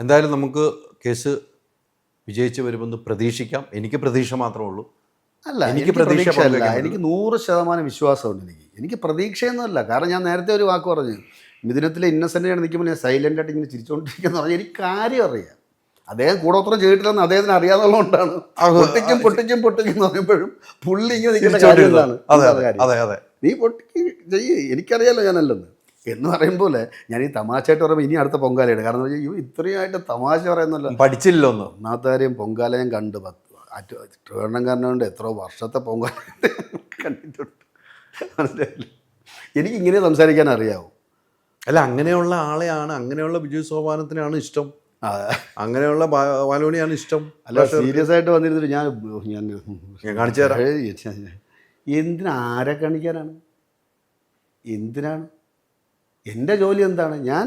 എന്തായാലും നമുക്ക് കേസ് വിജയിച്ച് വരുമെന്ന് പ്രതീക്ഷിക്കാം. എനിക്ക് പ്രതീക്ഷ മാത്രമേ ഉള്ളൂ. അല്ല എനിക്ക് പ്രതീക്ഷ അല്ല എനിക്ക് നൂറ് ശതമാനം വിശ്വാസമുണ്ട് എനിക്ക്. എനിക്ക് പ്രതീക്ഷയൊന്നുമല്ല. കാരണം ഞാൻ നേരത്തെ ഒരു വാക്ക് പറഞ്ഞു. മിഥുനത്തിലെ ഇന്നസെന്റ് നിൽക്കുമ്പോൾ ഞാൻ സൈലന്റ് ആയിട്ട് ഇങ്ങനെ ചിരിച്ചുകൊണ്ടിരിക്കുന്ന പറഞ്ഞാൽ എനിക്ക് കാര്യം അറിയാം. അദ്ദേഹം കൂടോത്രം ചെയ്തിട്ടില്ലെന്ന് അദ്ദേഹത്തിന് അറിയാതുള്ളതുകൊണ്ടാണ് പൊട്ടിക്കും പൊട്ടിക്കും പൊട്ടിക്കും എന്ന് പറയുമ്പോഴും പുള്ളി ഇങ്ങനെ നിൽക്കുന്ന കാര്യം. എന്താണ് നീ പൊട്ടിക്കും ചെയ്യ് എനിക്കറിയാലോ ഞാനല്ലെന്ന് എന്ന് പറയുമ്പോൾ ഞാൻ ഈ തമാശയായിട്ട് പറയുമ്പോൾ ഇനി അടുത്ത പൊങ്കാലയാണ് കാരണം എന്ന് വെച്ചാൽ ഇത്രയായിട്ട് തമാശ പറയുന്നല്ലോ പഠിച്ചില്ലോ ഒന്ന് ഒന്നാമത്തെ പൊങ്കാല ഞാൻ കാരണം പത്ത് അറ്റ ട്രിവേണ്ടംകാരനുണ്ട് എത്രയോ വർഷത്തെ പൊങ്കാല കണ്ടിട്ടുണ്ട്. മനസ്സിലായില്ലേ? എനിക്ക് ഇങ്ങനെ സംസാരിക്കാൻ അറിയാവൂ. അല്ല അങ്ങനെയുള്ള ആളെയാണ് അങ്ങനെയുള്ള ബിജു സോപാനത്തിനാണ് ഇഷ്ടം. അങ്ങനെയുള്ള വാലോണിയാണ് ഇഷ്ടം. അല്ല സീരിയസ് ആയിട്ട് വന്നിരുന്നിട്ട് ഞാൻ ഞാൻ ഞാൻ കാണിച്ചു തരാം. എന്തിനാരെ എന്തിനാ ആരെ കാണിക്കാനാണ്? എന്തിനാണ്? എന്റെ ജോലി എന്താണ്? ഞാൻ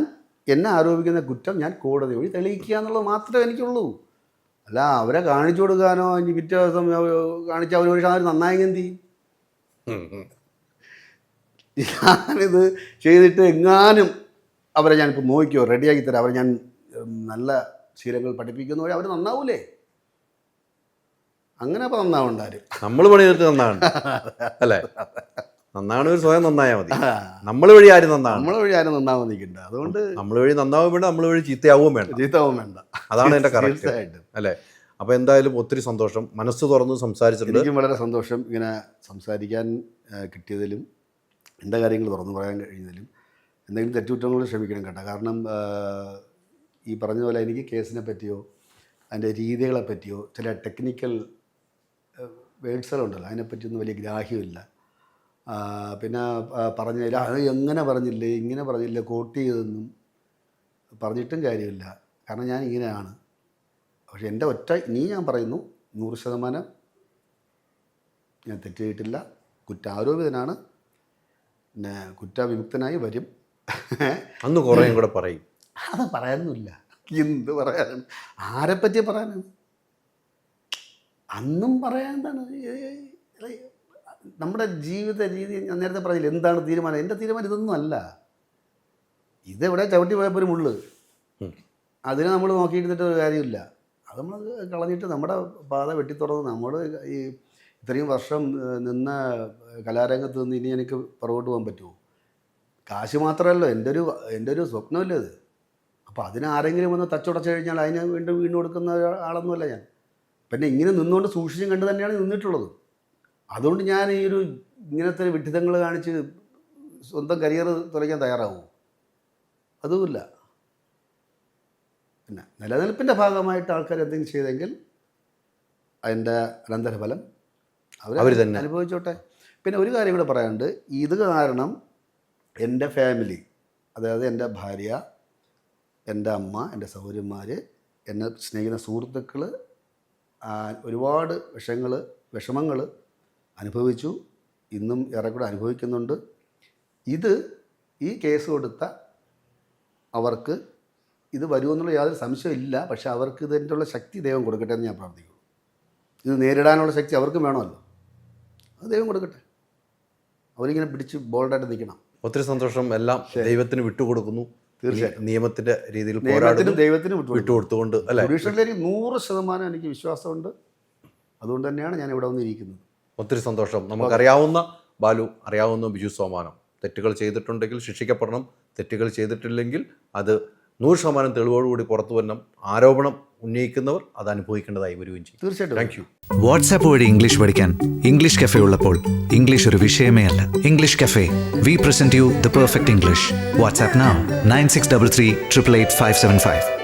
എന്നെ ആരോപിക്കുന്ന കുറ്റം ഞാൻ കോടതി വഴി തെളിയിക്കുക എന്നുള്ളത് മാത്രമേ എനിക്കുള്ളൂ. അല്ല അവരെ കാണിച്ചു കൊടുക്കാനോ ഇനി പിറ്റേ ദിവസം കാണിച്ച അവർ പക്ഷേ അവർ നന്നായെങ്കിൽ എന്ത് ചെയ്യും. ഞാനിത് ചെയ്തിട്ട് എങ്ങാനും അവരെ ഞാനിപ്പോൾ നോക്കിയോ റെഡിയാക്കി തരാം. അവരെ ഞാൻ നല്ല ശീലങ്ങൾ പഠിപ്പിക്കുന്ന വഴി അവർ നന്നാവൂലേ? അങ്ങനെ അപ്പോൾ നന്നാവണ്ടാരും നമ്മൾ പണി ചെയ്തിട്ട് നന്നാണ് അല്ലേ നന്നാണ് ഒരു സ്വയം നന്നായാൽ മതി. നമ്മൾ വഴി ആരും നന്നാണ് നമ്മൾ വഴി ആരും നന്നാവാൻ നിൽക്കണ്ട അതുകൊണ്ട് നമ്മൾ വഴി നന്നാവും വേണ്ട നമ്മൾ വഴി ചീത്തയാവും വേണ്ട. ചീത്തയാവും വേണ്ട. അതാണ് എന്റെ കറക്റ്റ് അല്ലേ? അപ്പോൾ എന്തായാലും ഒത്തിരി സന്തോഷം. മനസ്സ് തുറന്ന് സംസാരിച്ചിട്ടുണ്ട് എനിക്കും വളരെ സന്തോഷം ഇങ്ങനെ സംസാരിക്കാൻ കിട്ടിയതിലും എന്റെ കാര്യങ്ങൾ തുറന്നു പറയാൻ കഴിഞ്ഞതിലും എന്തെങ്കിലും തെറ്റുകുറ്റങ്ങൾ ക്ഷമിക്കണം കേട്ടോ. കാരണം ഈ പറഞ്ഞ പോലെ എനിക്ക് കേസിനെ പറ്റിയോ അതിന്റെ രീതികളെ പറ്റിയോ ചില ടെക്നിക്കൽ വേഡ്സുകളുണ്ടല്ലോ അതിനെപ്പറ്റിയൊന്നും വലിയ ഗ്രാഹ്യമില്ല. പിന്നെ ആ, പറഞ്ഞതിൽ അത് എങ്ങനെ പറഞ്ഞില്ലേ? ഇങ്ങനെ പറഞ്ഞില്ല. കോട്ട് ചെയ്തെന്നും പറഞ്ഞിട്ടും കാര്യമില്ല. കാരണം ഞാൻ ഇങ്ങനെയാണ്. പക്ഷെ എന്റെ ഒറ്റ നീ ഞാൻ പറയുന്നു നൂറ് ശതമാനം ഞാൻ തെറ്റിയിട്ടില്ല. ചെയ്തിട്ടില്ല കുറ്റാരോപിതനാണ്. പിന്നെ കുറ്റവിമുക്തനായി വരും. അന്ന് കുറേ കൂടെ പറയും. അത് പറയാനൊന്നുമില്ല. എന്ത് പറയാനാണ് ആരെപ്പറ്റി പറയാനാണ്? അന്നും പറയാൻ എന്താണ്? നമ്മുടെ ജീവിത രീതി ഞാൻ നേരത്തെ പറഞ്ഞില്ല എന്താണ് തീരുമാനം? എന്റെ തീരുമാനം ഇതൊന്നും അല്ല. ഇതെവിടെ ചവിട്ടി പോയപ്പോൾ ഒരു മുള്ള് അതിനെ നമ്മൾ നോക്കിയിട്ടിട്ട് ഒരു കാര്യമില്ല. അത് നമ്മൾ കളഞ്ഞിട്ട് നമ്മുടെ പാത വെട്ടിത്തുറന്ന് നമ്മൾ ഈ ഇത്രയും വർഷം നിന്ന കലാരംഗത്ത് നിന്ന് ഇനി എനിക്ക് പുറകോട്ട് പോകാൻ പറ്റുമോ? കാശ് മാത്രമല്ലോ എന്റെ ഒരു എന്റെ ഒരു സ്വപ്നമല്ലേ അത്. അപ്പോൾ അതിന് ആരെങ്കിലും വന്ന് തച്ചുടച്ച് കഴിഞ്ഞാൽ അതിനെ വീണ്ടും വീണ്ടും കൊടുക്കുന്ന ആളൊന്നുമല്ല ഞാൻ. പിന്നെ ഇങ്ങനെ നിന്നുകൊണ്ട് സൂക്ഷിച്ചും കണ്ട് തന്നെയാണ് നിന്നിട്ടുള്ളത്. അതുകൊണ്ട് ഞാൻ ഈ ഒരു ഇങ്ങനത്തെ വിഡിതങ്ങൾ കാണിച്ച് സ്വന്തം കരിയർ തുലയ്ക്കാൻ തയ്യാറാവുമോ അതുമില്ല. പിന്നെ നിലനിൽപ്പിന്റെ ഭാഗമായിട്ട് ആൾക്കാർ എന്തെങ്കിലും ചെയ്തെങ്കിൽ അതിന്റെ അനന്തരഫലം അവർ തന്നെ. അനുഭവിച്ചോട്ടെ. പിന്നെ ഒരു കാര്യം കൂടെ പറയാനുണ്ട്. ഇത് കാരണം എന്റെ ഫാമിലി അതായത് എന്റെ ഭാര്യ എന്റെ അമ്മ എന്റെ സൗകര്യന്മാർ എന്നെ സ്നേഹിക്കുന്ന സുഹൃത്തുക്കൾ ഒരുപാട് വിഷങ്ങൾ വിഷമങ്ങൾ അനുഭവിച്ചു. ഇന്നും ഏറെക്കൂടെ അനുഭവിക്കുന്നുണ്ട്. ഇത് ഈ കേസ് കൊടുത്ത അവർക്ക് ഇത് വരുമെന്നുള്ള യാതൊരു സംശയമില്ല പക്ഷെ അവർക്ക് ഇതിന്റെ ശക്തി ദൈവം കൊടുക്കട്ടെ എന്ന് ഞാൻ പ്രാർത്ഥിക്കുന്നു. ഇത് നേരിടാനുള്ള ശക്തി അവർക്കും വേണമല്ലോ. അത് ദൈവം കൊടുക്കട്ടെ. അവരിങ്ങനെ പിടിച്ച് ബോൾഡായിട്ട് നിൽക്കണം. ഒത്തിരി സന്തോഷം. എല്ലാം ദൈവത്തിന് വിട്ടുകൊടുക്കുന്നു. തീർച്ചയായും നിയമത്തിന്റെ രീതിയിൽ ദൈവത്തിന് പോരാടുന്നു. ദൈവത്തിനും വിട്ടു വിട്ടുകൊടുത്തുകൊണ്ട് അല്ലെ? നൂറ് ശതമാനം എനിക്ക് വിശ്വാസമുണ്ട്. അതുകൊണ്ട് തന്നെയാണ് ഞാൻ ഇവിടെ വന്നിരിക്കുന്നത്. ഒത്തിരി സന്തോഷം. നമുക്കറിയാവുന്ന ബാലു അറിയാവുന്ന ബിജു സോമാനം. തെറ്റുകൾ ചെയ്തിട്ടുണ്ടെങ്കിൽ ശിക്ഷിക്കപ്പെടണം. തെറ്റുകൾ ചെയ്തിട്ടില്ലെങ്കിൽ അത് നൂറ് ശതമാനം തെളിവോടുകൂടി പുറത്തു വരണം. ആരോപണം ഉന്നയിക്കുന്നവർ അത് അനുഭവിക്കേണ്ടതായി വരികയും ചെയ്യും. തീർച്ചയായിട്ടും. താങ്ക് യു വാട്സാപ്പ് വഴി ഇംഗ്ലീഷ് പഠിക്കാൻ ഇംഗ്ലീഷ് കഫേ ഉള്ളപ്പോൾ ഇംഗ്ലീഷ് ഒരു വിഷയമേ അല്ല. English cafe. We present you the perfect English WhatsApp nine six double three triple eight five seven five